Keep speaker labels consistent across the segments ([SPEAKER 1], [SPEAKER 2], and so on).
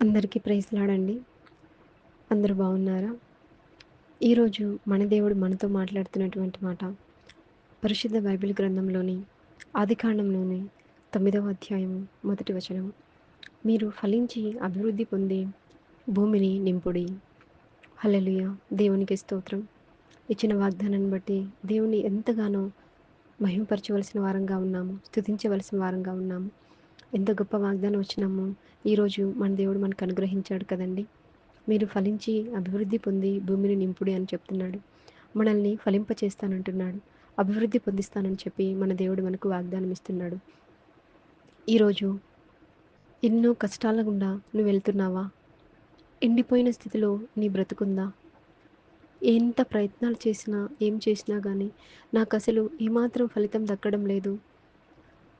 [SPEAKER 1] అందరికీ ప్రైజ్లాడండి అందరూ బాగున్నారా? ఈరోజు మన దేవుడు మనతో మాట్లాడుతున్నటువంటి మాట పరిశుద్ధ బైబిల్ గ్రంథంలోని ఆదికాండంలోని తొమ్మిదవ అధ్యాయము మొదటి వచనం. మీరు ఫలించి అభివృద్ధి పొంది భూమిని నింపుడి. హలలుయ దేవునికి స్తోత్రం. ఇచ్చిన వాగ్దానాన్ని బట్టి దేవుని ఎంతగానో మహిమపరచవలసిన వారంగా ఉన్నాము స్థుతించవలసిన వారంగా ఉన్నాము. ఎంత గొప్ప వాగ్దానం వచ్చినాము ఈరోజు మన దేవుడు మనకు అనుగ్రహించాడు కదండి. మీరు ఫలించి అభివృద్ధి పొంది భూమిని నింపుడి అని చెప్తున్నాడు. మనల్ని ఫలింపచేస్తానంటున్నాడు అభివృద్ధి పొందిస్తానని చెప్పి మన దేవుడు మనకు వాగ్దానం ఇస్తున్నాడు. ఈరోజు ఎన్నో కష్టాల గుండా నువ్వు వెళ్తున్నావా? ఎండిపోయిన స్థితిలో నీ బ్రతుకుందా? ఎంత ప్రయత్నాలు చేసినా ఏం చేసినా కానీ నాకు అసలు ఏమాత్రం ఫలితం దక్కడం లేదు.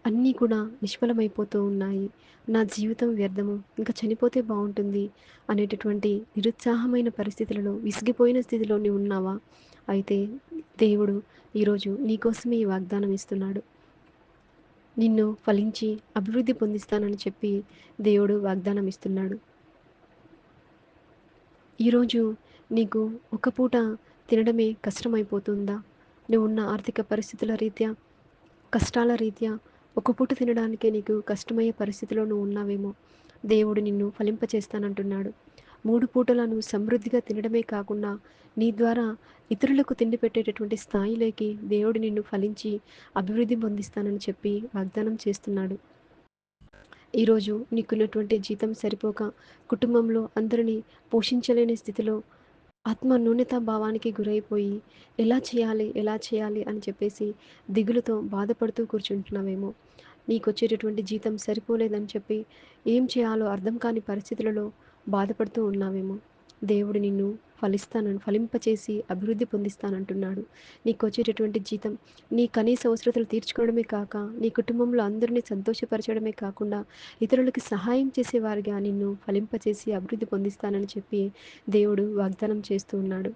[SPEAKER 1] అన్నీ కూడా నిష్ఫలమైపోతూ ఉన్నాయి. నా జీవితం వ్యర్థము. ఇంకా చనిపోతే బాగుంటుంది అనేటటువంటి నిరుత్సాహమైన పరిస్థితులలో విసిగిపోయిన స్థితిలో నీవు ఉన్నావా? అయితే దేవుడు ఈరోజు నీకోసమే ఈ వాగ్దానం ఇస్తున్నాడు. నిన్ను ఫలించి అభివృద్ధి పొందిస్తానని చెప్పి దేవుడు వాగ్దానం ఇస్తున్నాడు. ఈరోజు నీకు ఒక పూట తినడమే కష్టమైపోతుందా? నువ్వు ఉన్న ఆర్థిక పరిస్థితుల రీత్యా కష్టాల రీత్యా ఒక పూట తినడానికే నీకు కష్టమయ్యే పరిస్థితిలో నువ్వు ఉన్నావేమో. దేవుడు నిన్ను ఫలింపచేస్తానంటున్నాడు. మూడు పూటలను సమృద్ధిగా తినడమే కాకుండా నీ ద్వారా ఇతరులకు తిండి పెట్టేటటువంటి స్థాయిలోకి దేవుడు నిన్ను ఫలించి అభివృద్ధి పొందిస్తానని చెప్పి వాగ్దానం చేస్తున్నాడు. ఈరోజు నీకున్నటువంటి జీతం సరిపోక కుటుంబంలో అందరినీ పోషించలేని స్థితిలో ఆత్మ న్యూనతా భావానికి గురైపోయి ఎలా చేయాలి ఎలా చేయాలి అని చెప్పేసి దిగులుతో బాధపడుతూ కూర్చుంటున్నావేమో. నీకు వచ్చేటటువంటి జీతం సరిపోలేదని చెప్పి ఏం చేయాలో అర్థం కాని పరిస్థితులలో బాధపడుతూ ఉన్నావేమో. దేవుడు నిన్ను ఫలిస్తానని ఫలింపచేసి అభివృద్ధి పొందిస్తానంటున్నాడు. నీకు వచ్చేటటువంటి జీతం నీ కనీస అవసరతలు తీర్చుకోవడమే కాక నీ కుటుంబంలో అందరినీ సంతోషపరచడమే కాకుండా ఇతరులకి సహాయం చేసేవారిగా నిన్ను ఫలింపచేసి అభివృద్ధి పొందిస్తానని చెప్పి దేవుడు వాగ్దానం చేస్తూ ఉన్నాడు.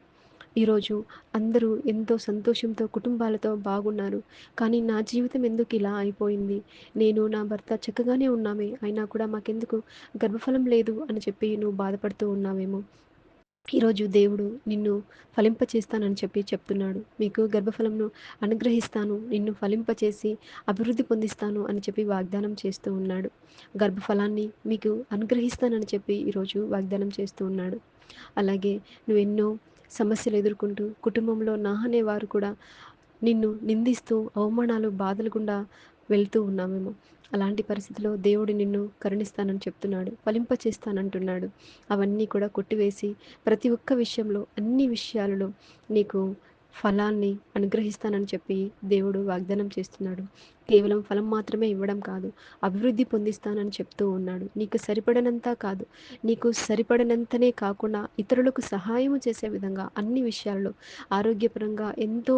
[SPEAKER 1] ఈరోజు అందరూ ఎంతో సంతోషంతో కుటుంబాలతో బాగున్నారు. కానీ నా జీవితం ఎందుకు ఇలా అయిపోయింది? నేను నా భర్త చక్కగానే ఉన్నామే. అయినా కూడా మాకెందుకు గర్భఫలం లేదు అని చెప్పి నువ్వు బాధపడుతూ ఉన్నావేమో. ఈరోజు దేవుడు నిన్ను ఫలింపచేస్తానని చెప్పి చెప్తున్నాడు. మీకు గర్భఫలంను అనుగ్రహిస్తాను నిన్ను ఫలింపచేసి అభివృద్ధి పొందిస్తాను అని చెప్పి వాగ్దానం చేస్తూ ఉన్నాడు. గర్భఫలాన్ని మీకు అనుగ్రహిస్తానని చెప్పి ఈరోజు వాగ్దానం చేస్తూ ఉన్నాడు. అలాగే నువ్వు ఎన్నో సమస్యలు ఎదుర్కొంటూ కుటుంబంలో నాహనే వారు కూడా నిన్ను నిందిస్తూ అవమానాలు బాధలు గుండా వెళ్తూ ఉన్నామేమో అలాంటి పరిస్థితిలో దేవుడు నిన్ను కరుణిస్తానని చెప్తున్నాడు ఫలింప చేస్తానంటున్నాడు. అవన్నీ కూడా కొట్టివేసి ప్రతి ఒక్క విషయంలో అన్ని విషయాలలో నీకు ఫలాన్ని అనుగ్రహిస్తానని చెప్పి దేవుడు వాగ్దానం చేస్తున్నాడు. కేవలం ఫలం మాత్రమే ఇవ్వడం కాదు అభివృద్ధి పొందిస్తానని చెప్తూ ఉన్నాడు. నీకు సరిపడనంత కాదు. నీకు సరిపడనంతనే కాకుండా ఇతరులకు సహాయము చేసే విధంగా అన్ని విషయాల్లో ఆరోగ్యపరంగా ఎంతో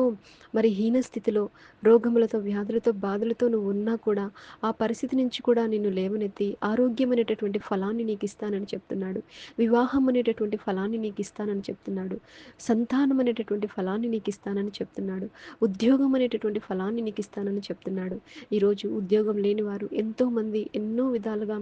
[SPEAKER 1] మరి హీన స్థితిలో రోగములతో వ్యాధులతో బాధలతో నువ్వు ఉన్నా కూడా ఆ పరిస్థితి నుంచి కూడా నిన్ను లేవనెత్తి ఆరోగ్యం అనేటటువంటి ఫలాన్ని నీకు ఇస్తానని చెప్తున్నాడు. వివాహం అనేటటువంటి ఫలాన్ని నీకు ఇస్తానని చెప్తున్నాడు. సంతానం అనేటటువంటి ఫలాన్ని నీకు ఇస్తానని చెప్తున్నాడు. ఉద్యోగం అనేటటువంటి ఫలాన్ని నీకు ఇస్తానని చెప్తున్నాడు. ఈరోజు ఉద్యోగం లేని వారు ఎంతోమంది ఎన్నో విధాలుగా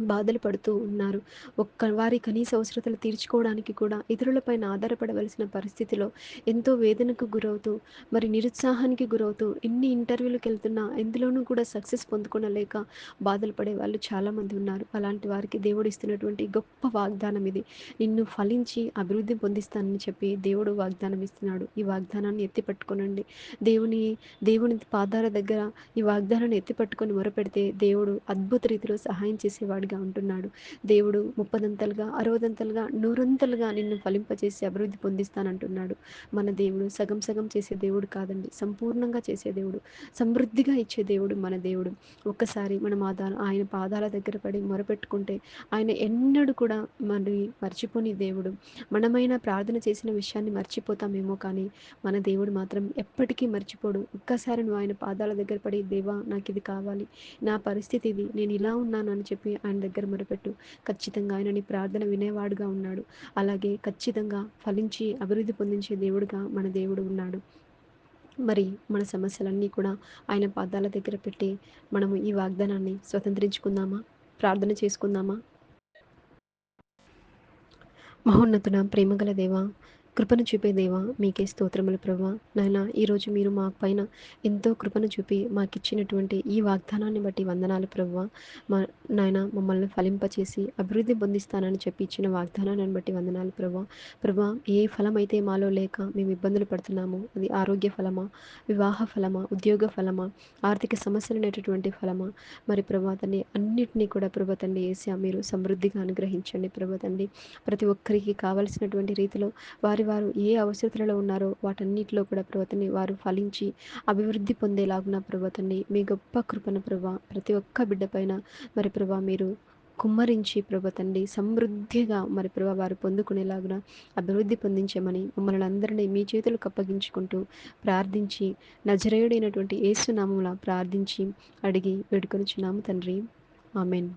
[SPEAKER 1] బాధలు పడుతూ ఉన్నారు. ఒక్క వారి కనీస అవసరతలు తీర్చుకోవడానికి కూడా ఇతరులపైన ఆధారపడవలసిన పరిస్థితిలో ఎంతో వేదనకు గురవుతూ మరి నిరుత్సాహానికి గురవుతూ ఎన్ని ఇంటర్వ్యూలకు వెళ్తున్నా ఎందులోనూ కూడా సక్సెస్ పొందుకోనలేక బాధలు పడే వాళ్ళు చాలామంది ఉన్నారు. అలాంటి వారికి దేవుడు ఇస్తున్నటువంటి గొప్ప వాగ్దానం ఇది. నిన్ను ఫలించి అభివృద్ధి పొందిస్తానని చెప్పి దేవుడు వాగ్దానం ఇస్తున్నాడు. ఈ వాగ్దానాన్ని ఎత్తి పట్టుకోనండి దేవుని దేవుని పాదాల దగ్గర ఈ వాగ్దానాన్ని ఎత్తి పట్టుకొని మొరపెడితే దేవుడు అద్భుత రీతిలో సహాయం చేసేవాడు. వాడిగా ఉంటున్నాడు. దేవుడు ముప్పదంతలుగా అరవదంతలుగా నూరంతలుగా నిన్ను ఫలింపచేసి అభివృద్ధి పొందిస్తానంటున్నాడు. మన దేవుడు సగం సగం చేసే దేవుడు కాదండి. సంపూర్ణంగా చేసే దేవుడు సమృద్ధిగా ఇచ్చే దేవుడు మన దేవుడు. ఒక్కసారి మన మాదాల ఆయన పాదాల దగ్గర పడి మొరపెట్టుకుంటే ఆయన ఎన్నడూ కూడా మరి మర్చిపోని దేవుడు. మనమైన ప్రార్థన చేసిన విషయాన్ని మర్చిపోతామేమో కానీ మన దేవుడు మాత్రం ఎప్పటికీ మర్చిపోడు. ఒక్కసారి నువ్వు ఆయన పాదాల దగ్గర పడి దేవా నాకు ఇది కావాలి. నా పరిస్థితి ఇది. నేను ఇలా ఉన్నాను అని చెప్పి ఆయన దగ్గర మొరపెట్టు. ఖచ్చితంగా ఆయన నీ ప్రార్థన వినేవాడుగా ఉన్నాడు. అలాగే ఖచ్చితంగా ఫలించి అభివృద్ధి పొందించే దేవుడుగా మన దేవుడు ఉన్నాడు. మరి మన సమస్యలన్నీ కూడా ఆయన పాదాల దగ్గర పెట్టి మనము ఈ వాగ్దానాన్ని స్వతంత్రించుకుందామా? ప్రార్థన చేసుకుందామా? మహోన్నతున ప్రేమగల దేవా కృపను చూపే దేవా మీకే స్తోత్రములు ప్రభా. నాయన ఈరోజు మీరు మా పైన ఎంతో కృపను చూపి మాకు ఇచ్చినటువంటి ఈ వాగ్దానాన్ని బట్టి వందనాలు ప్రభా. మా నాయన మమ్మల్ని ఫలింపచేసి అభివృద్ధి పొందిస్తానని చెప్పి ఇచ్చిన వాగ్దానాన్ని బట్టి వందనాలు ప్రభా. ప్రభా ఏ ఫలం అయితే మాలో లేక మేము ఇబ్బందులు పడుతున్నామో అది ఆరోగ్య ఫలమా వివాహ ఫలమా ఉద్యోగ ఫలమా ఆర్థిక సమస్యలు అనేటటువంటి ఫలమా మరి ప్రభా తండ్రి అన్నిటినీ కూడా ప్రభా తండ్రి ఏసా మీరు సమృద్ధిగా అనుగ్రహించండి ప్రభా తండ్రి. ప్రతి ఒక్కరికి కావలసినటువంటి రీతిలో వారి వారు ఏ అవసరతలలో ఉన్నారో వాటన్నిటిలో కూడా ప్రభుత్వని వారు ఫలించి అభివృద్ధి పొందేలాగున ప్రభుత్వని మీ గొప్ప కృపణ ప్రభా ప్రతి ఒక్క బిడ్డ పైన మరి ప్రభా మీరు కుమ్మరించి ప్రభ తండ్రి సమృద్ధిగా మరి ప్రభా వారు పొందుకునేలాగున అభివృద్ధి పొందించమని మమ్మల్ని అందరినీ మీ చేతులకు అప్పగించుకుంటూ ప్రార్థించి నజరేయుడైనటువంటి ఏసునామములా ప్రార్థించి అడిగి వేడుకొనిచున్నాము తండ్రి. ఆమెన్.